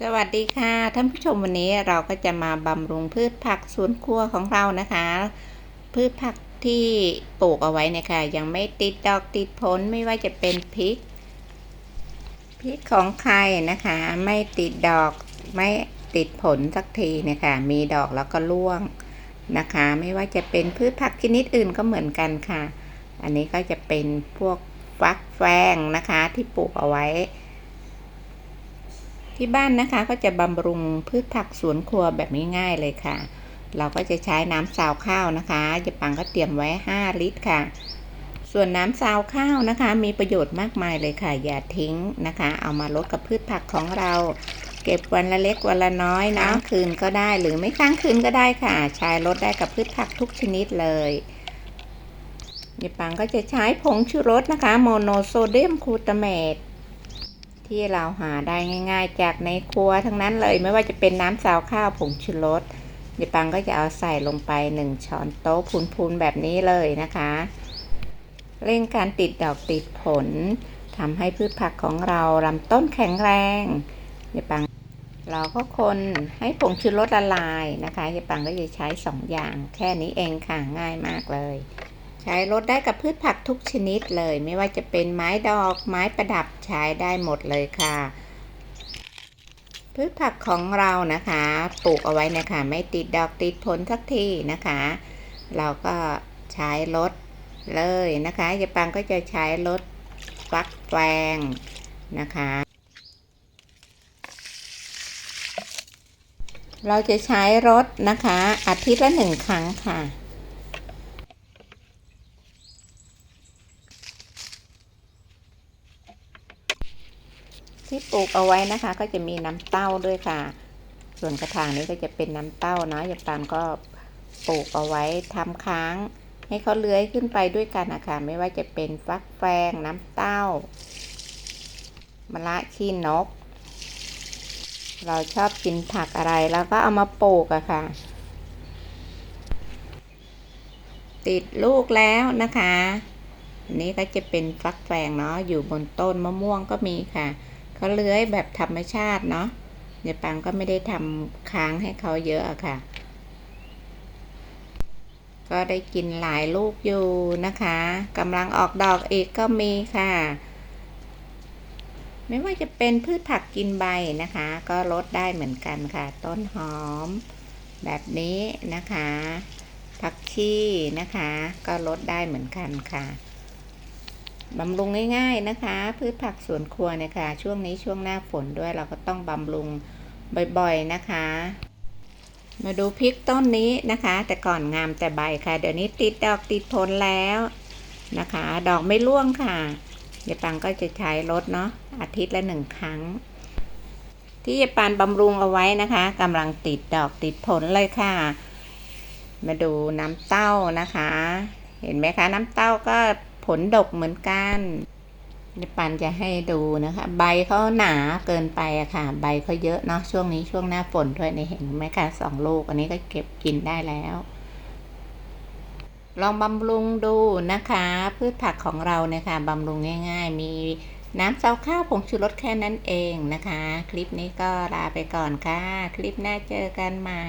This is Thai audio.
สวัสดีค่ะท่านผู้ชมวันนี้เราก็จะมาบำรุงพืชผักสวนครัวของเรานะคะ พืชผักที่ปลูกเอาไว้เนะคะยังไม่ติดดอกติดผลไม่ว่าจะเป็นพริกพริกของใครนะคะ ไม่ติดดอกไม่ติดผลสักทีนะคะมีดอกแล้วก็ร่วงนะคะ ไม่ว่าจะเป็นพืชผักชนิดอื่นก็เหมือนกันค่ะ อันนี้ก็จะเป็นพวกฟักแฟงนะคะที่ปลูกเอาไว้ ที่บ้านนะคะก็จะบำรุงพืชผักสวนครัวแบบง่ายๆเลยค่ะ เราก็จะใช้น้ำซาวข้าวนะคะจะปังก็เตรียมไว้ 5 ลิตรค่ะ ส่วนน้ำซาวข้าวนะคะ มีประโยชน์มากมายเลยค่ะ อย่าทิ้งนะคะ เอามาลดกับพืชผักของเรา เก็บวันละเล็กวันละน้อยนะคืนก็ได้หรือไม่ค้างคืนก็ได้ค่ะ ใช้ลดได้กับพืชผักทุกชนิดเลยยายปังก็จะใช้ผงชูรสนะคะ โมโนโซเดียมคูตาเมต ที่เราหาได้ง่าย ๆ จากในครัวทั้งนั้นเลยไม่ว่าจะเป็นน้ำซาวข้าวผงชูรสยายปังก็จะเอาใส่ลงไปหนึ่งช้อนโต๊ะพูนๆแบบนี้เลยนะคะ เร่งการติดดอกติดผลทำให้พืชผักของเราลำต้นแข็งแรงยายปังเราก็คนให้ผงชูรสละลายนะคะยายปังก็จะใช้สองอย่างแค่นี้เองค่ะง่ายมากเลย ใช้รดได้กับพืชผักทุกชนิดเลย ไม่ว่าจะเป็นไม้ดอกไม้ประดับใช้ได้หมดเลยค่ะ พืชผักของเรานะคะปลูกเอาไว้นะคะ ไม่ติดดอกติดผลสักทีนะคะ เราก็ใช้รดเลยนะคะยายปังก็จะใช้รดฟักแฟงนะคะเราจะใช้รถนะคะ อาทิตย์ละหนึ่งครั้งค่ะ ที่ปลูกเอาไว้นะคะ ก็จะมีน้ำเต้าด้วยค่ะ ส่วนกระถางนี้ก็จะเป็นน้ำเต้าเนาะยายปานก็ปลูกเอาไว้ทำค้าง ให้เขาเลื้อยขึ้นไปด้วยกันนะคะไม่ว่าจะเป็นฟักแฟงน้ำเต้ามะละขี้นก เราชอบกินผักอะไรแล้วก็เอามาปลูกอะค่ะ ติดลูกแล้วนะคะอันนี้ก็จะเป็นฟักแฟงเนาะอยู่บนต้นมะม่วงก็มีค่ะ เขาเลื้อยแบบธรรมชาติเนาะยายปังก็ไม่ได้ทำค้างให้เขาเยอะอะค่ะ ก็ได้กินหลายลูกอยู่นะคะกำลังออกดอกอีกก็มีค่ะ ไม่ว่าจะเป็นพืชผักกินใบนะคะ ก็ลดได้เหมือนกันค่ะ ต้นหอม แบบนี้นะคะผักชีนะคะ ก็ลดได้เหมือนกันค่ะ บำรุงง่ายๆนะคะ พืชผักสวนครัวเนี่ยค่ะ ช่วงนี้ช่วงหน้าฝนด้วยเราก็ต้องบำรุงบ่อยๆนะคะ มาดูพริกต้นนี้นะคะ แต่ก่อนงามแต่ใบค่ะ เดี๋ยวนี้ติดดอกติดผลแล้วนะคะ ดอกไม่ร่วงค่ะยายปังก็จะใช้รดเนาะอาทิตย์ละหนึ่งครั้ง ที่ยายปันบำรุงเอาไว้นะคะกำลังติดดอกติดผลเลยค่ะ มาดูน้ำเต้านะคะ เห็นไหมคะ น้ำเต้าก็ ผลดกเหมือนกันปันจะให้ดูนะคะ ใบเขาหนาเกินไปอะค่ะ ใบเขาเยอะเนาะช่วงนี้ช่วงหน้าฝนด้วยในเห็นไหมคะสองลูกอันนี้ก็เก็บกินได้แล้ว ลองบำรุงดูนะคะ พืชผักของเราเนี่ยค่ะบำรุงง่าย ๆ มีน้ำเต้าข้าวผงชูรสแค่นั้นเองนะคะ คลิปนี้ก็ลาไปก่อนค่ะ คลิปหน้าเจอกันใหม่